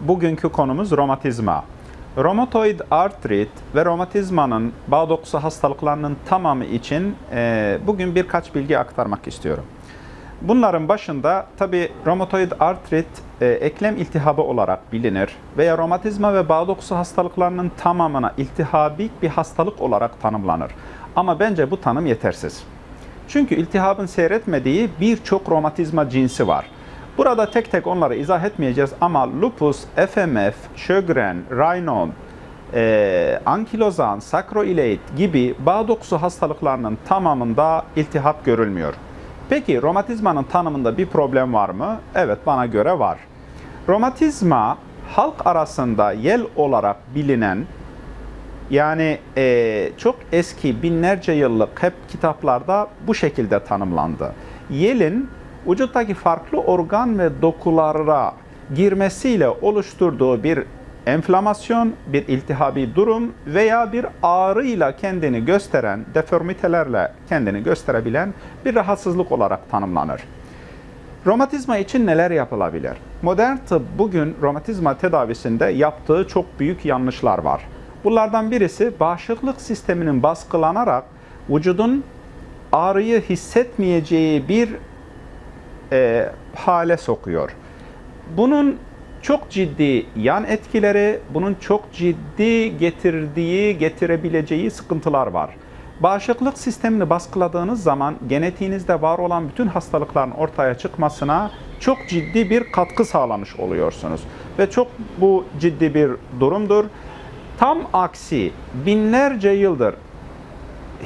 Bugünkü konumuz romatizma. Romatoid artrit ve romatizmanın bağ dokusu hastalıklarının tamamı için e, bugün birkaç bilgi aktarmak istiyorum. Bunların başında tabi romatoid artrit e, eklem iltihabı olarak bilinir veya romatizma ve bağ dokusu hastalıklarının tamamına iltihabik bir hastalık olarak tanımlanır. Ama bence bu tanım yetersiz. Çünkü iltihabın seyretmediği birçok romatizma cinsi var. Burada tek tek onları izah etmeyeceğiz ama lupus, FMF, Sjögren, Raynaud, e, ankilozan, sakroileit gibi bağ dokusu hastalıklarının tamamında iltihap görülmüyor. Peki romatizmanın tanımında bir problem var mı? Evet bana göre var. Romatizma halk arasında yel olarak bilinen yani e, çok eski binlerce yıllık hep kitaplarda bu şekilde tanımlandı. Yelin vücuttaki farklı organ ve dokulara girmesiyle oluşturduğu bir enflamasyon, bir iltihabi durum veya bir ağrıyla kendini gösteren, deformitelerle kendini gösterebilen bir rahatsızlık olarak tanımlanır. Romatizma için neler yapılabilir? Modern tıp bugün romatizma tedavisinde yaptığı çok büyük yanlışlar var. Bunlardan birisi bağışıklık sisteminin baskılanarak vücudun ağrıyı hissetmeyeceği bir e, hale sokuyor. Bunun çok ciddi yan etkileri, bunun çok ciddi getirdiği, getirebileceği sıkıntılar var. Bağışıklık sistemini baskıladığınız zaman genetiğinizde var olan bütün hastalıkların ortaya çıkmasına çok ciddi bir katkı sağlamış oluyorsunuz. Ve çok bu ciddi bir durumdur. Tam aksi binlerce yıldır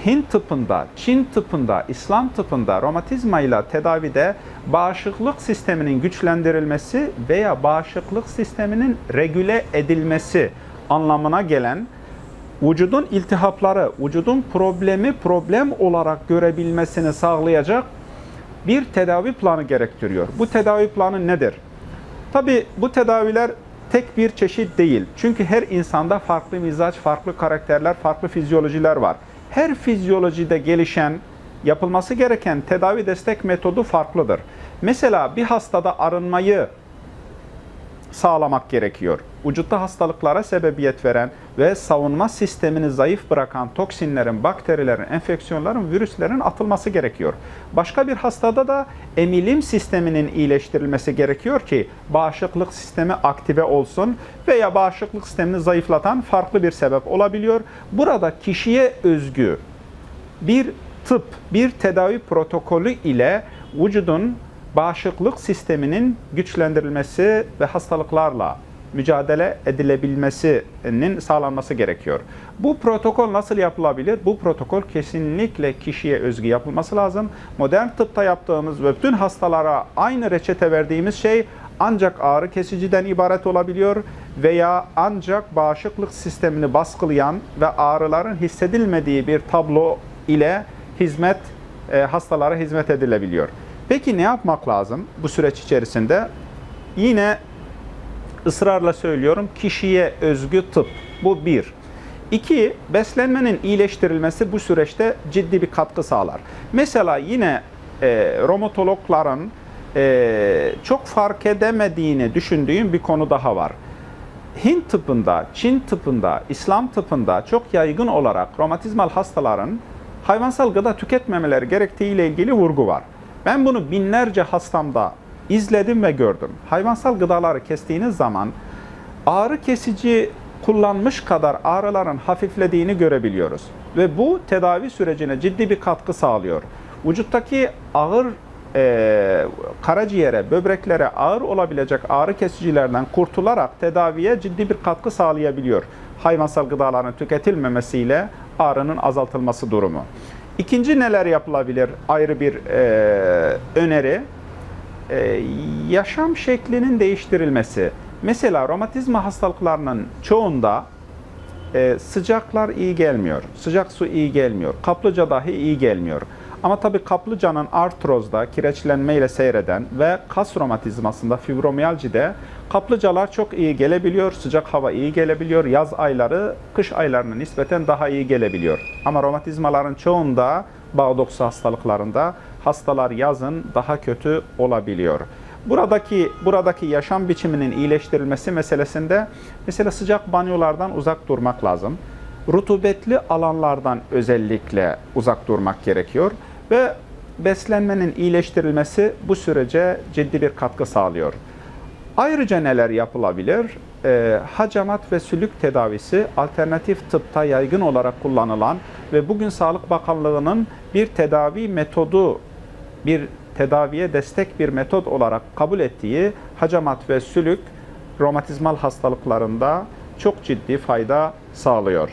Hint tıpında, Çin tıpında, İslam tıpında romatizma ile tedavide bağışıklık sisteminin güçlendirilmesi veya bağışıklık sisteminin regüle edilmesi anlamına gelen vücudun iltihapları, vücudun problemi problem olarak görebilmesini sağlayacak bir tedavi planı gerektiriyor. Bu tedavi planı nedir? Tabi bu tedaviler tek bir çeşit değil. Çünkü her insanda farklı mizaç, farklı karakterler, farklı fizyolojiler var. Her fizyolojide gelişen, yapılması gereken tedavi destek metodu farklıdır. Mesela bir hastada arınmayı sağlamak gerekiyor. Vücutta hastalıklara sebebiyet veren ve savunma sistemini zayıf bırakan toksinlerin, bakterilerin, enfeksiyonların, virüslerin atılması gerekiyor. Başka bir hastada da emilim sisteminin iyileştirilmesi gerekiyor ki bağışıklık sistemi aktive olsun veya bağışıklık sistemini zayıflatan farklı bir sebep olabiliyor. Burada kişiye özgü bir tıp, bir tedavi protokolü ile vücudun bağışıklık sisteminin güçlendirilmesi ve hastalıklarla mücadele edilebilmesinin sağlanması gerekiyor. Bu protokol nasıl yapılabilir? Bu protokol kesinlikle kişiye özgü yapılması lazım. Modern tıpta yaptığımız ve bütün hastalara aynı reçete verdiğimiz şey ancak ağrı kesiciden ibaret olabiliyor veya ancak bağışıklık sistemini baskılayan ve ağrıların hissedilmediği bir tablo ile hizmet e, hastalara hizmet edilebiliyor. Peki ne yapmak lazım bu süreç içerisinde? Yine ısrarla söylüyorum kişiye özgü tıp. Bu bir. İki, beslenmenin iyileştirilmesi bu süreçte ciddi bir katkı sağlar. Mesela yine e, romatologların e, çok fark edemediğini düşündüğüm bir konu daha var. Hint tıpında, Çin tıpında, İslam tıpında çok yaygın olarak romatizmal hastaların hayvansal gıda tüketmemeleri gerektiği ile ilgili vurgu var. Ben bunu binlerce hastamda izledim ve gördüm. Hayvansal gıdaları kestiğiniz zaman ağrı kesici kullanmış kadar ağrıların hafiflediğini görebiliyoruz. Ve bu tedavi sürecine ciddi bir katkı sağlıyor. Vücuttaki ağır e, karaciğere, böbreklere ağır olabilecek ağrı kesicilerden kurtularak tedaviye ciddi bir katkı sağlayabiliyor. Hayvansal gıdaların tüketilmemesiyle ağrının azaltılması durumu. İkinci neler yapılabilir? Ayrı bir e, öneri. E, yaşam şeklinin değiştirilmesi. Mesela romatizma hastalıklarının çoğunda e, sıcaklar iyi gelmiyor. Sıcak su iyi gelmiyor. Kaplıca dahi iyi gelmiyor. Ama tabii kaplıcanın artrozda, kireçlenmeyle seyreden ve kas romatizmasında, fibromiyalcide kaplıcalar çok iyi gelebiliyor. Sıcak hava iyi gelebiliyor. Yaz ayları kış aylarına nispeten daha iyi gelebiliyor. Ama romatizmaların çoğunda, bağ dokusu hastalıklarında hastalar yazın daha kötü olabiliyor. Buradaki buradaki yaşam biçiminin iyileştirilmesi meselesinde mesela sıcak banyolardan uzak durmak lazım. Rutubetli alanlardan özellikle uzak durmak gerekiyor ve beslenmenin iyileştirilmesi bu sürece ciddi bir katkı sağlıyor. Ayrıca neler yapılabilir? Ee, hacamat ve sülük tedavisi alternatif tıpta yaygın olarak kullanılan ve bugün Sağlık Bakanlığı'nın bir tedavi metodu, bir tedaviye destek bir metot olarak kabul ettiği hacamat ve sülük romatizmal hastalıklarında çok ciddi fayda sağlıyor.